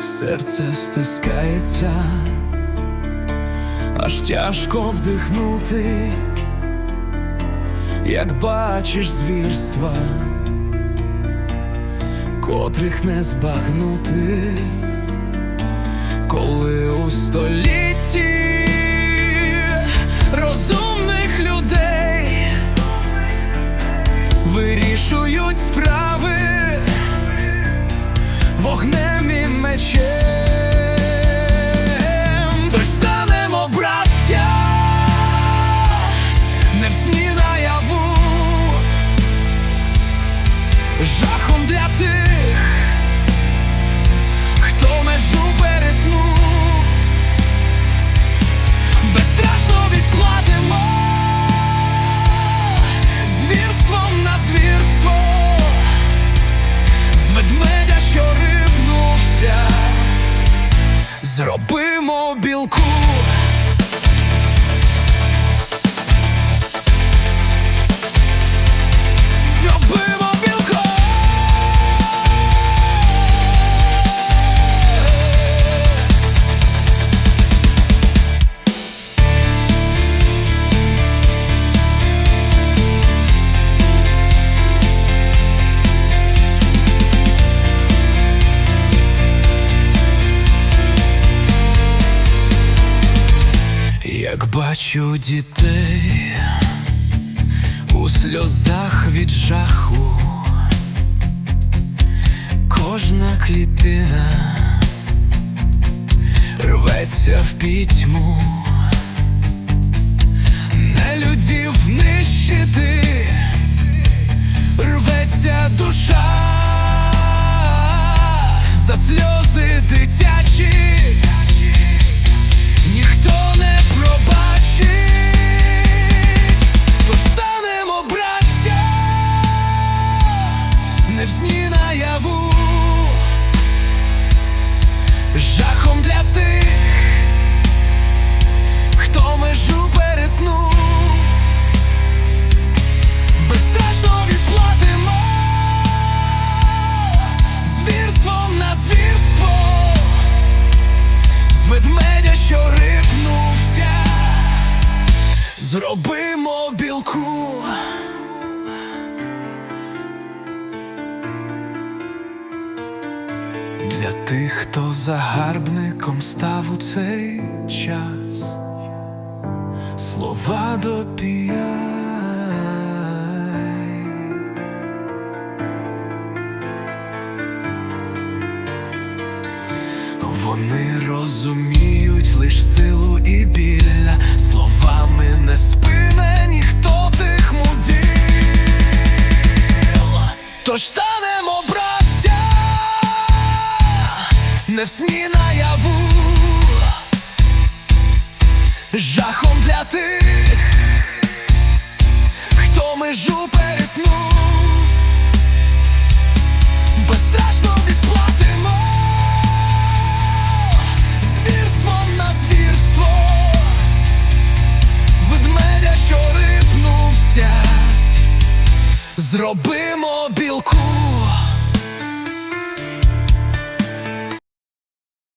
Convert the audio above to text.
серце стискається, аж тяжко вдихнути, як бачиш звірства, котрих не збагнути, коли у столітті розумних людей вирішують справи вогнем зробимо бачу дітей у сльозах від жаху, кожна клітина рветься в пітьму, нелюдів нищити, рветься душа. За сльози жахом для тих, Для тих, хто загарбником став у цей час, слова допіяй. Вони розуміють лиш силу і білля, словами не спине ніхто тих муділ. Тож станемо, не в сні наяву, жахом для тих, хто межу перетнув. Безстрашно відплатимо звірством на звірство, ведмедя, що рипнувся, зроби